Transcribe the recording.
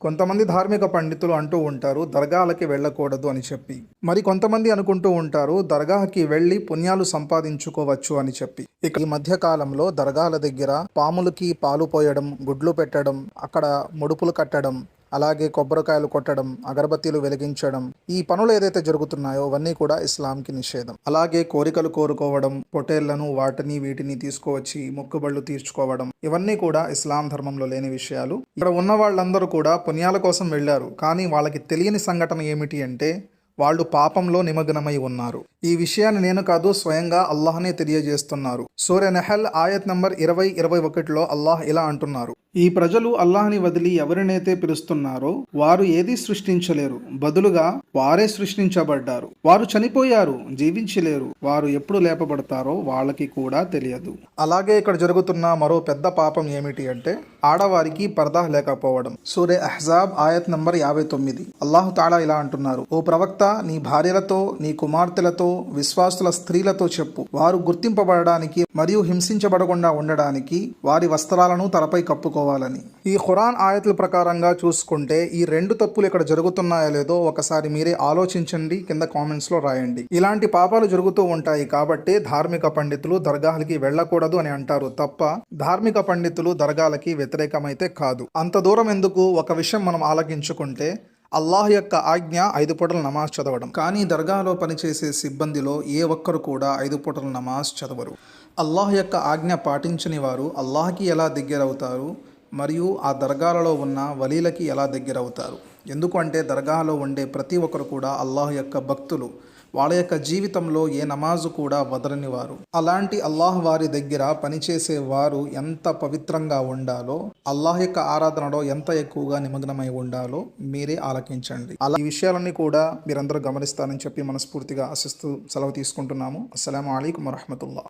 కొంతమంది ధార్మిక పండితులు అంటూ ఉంటారు దర్గాలకి వెళ్ళకూడదు అని చెప్పి. మరి కొంతమంది అనుకుంటూ ఉంటారు దర్గాకి వెళ్ళి పుణ్యాలు సంపాదించుకోవచ్చు అని చెప్పి. ఇక ఈ మధ్య కాలంలో దర్గాల దగ్గర పాములకి పాలు పోయడం గుడ్లు పెట్టడం అక్కడ ముడుపులు కట్టడం అలాగే కొబ్బరికాయలు కొట్టడం అగరబత్తీలు వెలిగించడం ఈ పనులు ఏదైతే జరుగుతున్నాయో అవన్నీ కూడా ఇస్లాంకి నిషేధం. అలాగే కోరికలు కోరుకోవడం పొటేళ్ళను వాటిని వీటిని తీసుకువచ్చి మొక్కుబళ్ళు తీర్చుకోవడం ఇవన్నీ కూడా ఇస్లాం ధర్మంలో లేని విషయాలు. ఇక్కడ ఉన్న వాళ్ళందరూ కూడా పుణ్యాల కోసం వెళ్ళారు. కానీ వాళ్ళకి తెలియని సంఘటన ఏమిటి అంటే వాళ్ళు పాపంలో నిమగ్నమై ఉన్నారు. ఈ విషయాన్ని నేను కాదు స్వయంగా అల్లాహ్నే తెలియజేస్తున్నారు. సూర్య నెహల్ ఆయత్ నంబర్ ఇరవై ఇరవై ఒకటిలో అల్లాహ్ ఇలా అంటున్నారు. ఈ ప్రజలు అల్లాహ్ని వదిలి ఎవరినైతే పిలుస్తున్నారో వారు ఏది సృష్టించలేరు. బదులుగా వారే సృష్టించబడ్డారు. వారు చనిపోయారు జీవించలేరు. వారు ఎప్పుడు లేపబడతారో వాళ్ళకి కూడా తెలియదు. అలాగే ఇక్కడ జరుగుతున్న మరో పెద్ద పాపం ఏమిటి అంటే ఆడవారికి పరదా లేకపోవడం. సూర్య అహ్జాబ్ ఆయత్ నంబర్ యాభై తొమ్మిది. అల్లాహు తాడా ఇలా అంటున్నారు. ఓ ప్రవక్త నీ భార్యలతో నీ కుమార్తెలతో విశ్వాసుల స్త్రీలతో చెప్పు. వారు గుర్తింపబడడానికి మరియు హింసించబడకుండా ఉండడానికి వారి వస్త్రాలను తలపై కప్పుకోవాలని ఈ ఖురాన్ ఆయతుల ప్రకారంగా చూసుకుంటే ఈ రెండు తప్పులు ఇక్కడ జరుగుతున్నాయో లేదో ఒకసారి మీరే ఆలోచించండి కింద కామెంట్స్లో రాయండి. ఇలాంటి పాపాలు జరుగుతూ ఉంటాయి కాబట్టి ధార్మిక పండితులు దర్గాలకి వెళ్ళకూడదు అని అంటారు తప్ప ధార్మిక పండితులు దర్గాలకి వ్యతిరేకమైతే కాదు. అంత దూరం ఎందుకు? ఒక విషయం మనం ఆలకించుకుంటే అల్లాహ్ యొక్క ఆజ్ఞ ఐదు పూటల నమాజ్ చదవడం. కానీ దర్గాలో పనిచేసే సిబ్బందిలో ఏ ఒక్కరు కూడా ఐదు పూటల నమాజ్ చదవరు. అల్లాహ్ యొక్క ఆజ్ఞ పాటించని వారు అల్లాహ్కి ఎలా దగ్గరవుతారు? మరియు ఆ దర్గాలలో ఉన్న వలీలకి ఎలా దగ్గరవుతారు? ఎందుకంటే దర్గాలో ఉండే ప్రతి ఒక్కరు కూడా అల్లాహ్ యొక్క భక్తులు. వాళ్ళ యొక్క జీవితంలో ఏ నమాజు కూడా వదలని వారు. అలాంటి అల్లాహ్ వారి దగ్గర పనిచేసే వారు ఎంత పవిత్రంగా ఉండాలో అల్లాహ్ యొక్క ఆరాధనలో ఎంత ఎక్కువగా నిమగ్నమై ఉండాలో మీరే ఆలకించండి. అలా ఈ విషయాలన్నీ కూడా మీరందరూ గమనిస్తారని చెప్పి మనస్ఫూర్తిగా ఆశిస్తూ సెలవు తీసుకుంటున్నాము. అస్సలం అయికం వరహమతుల్లా.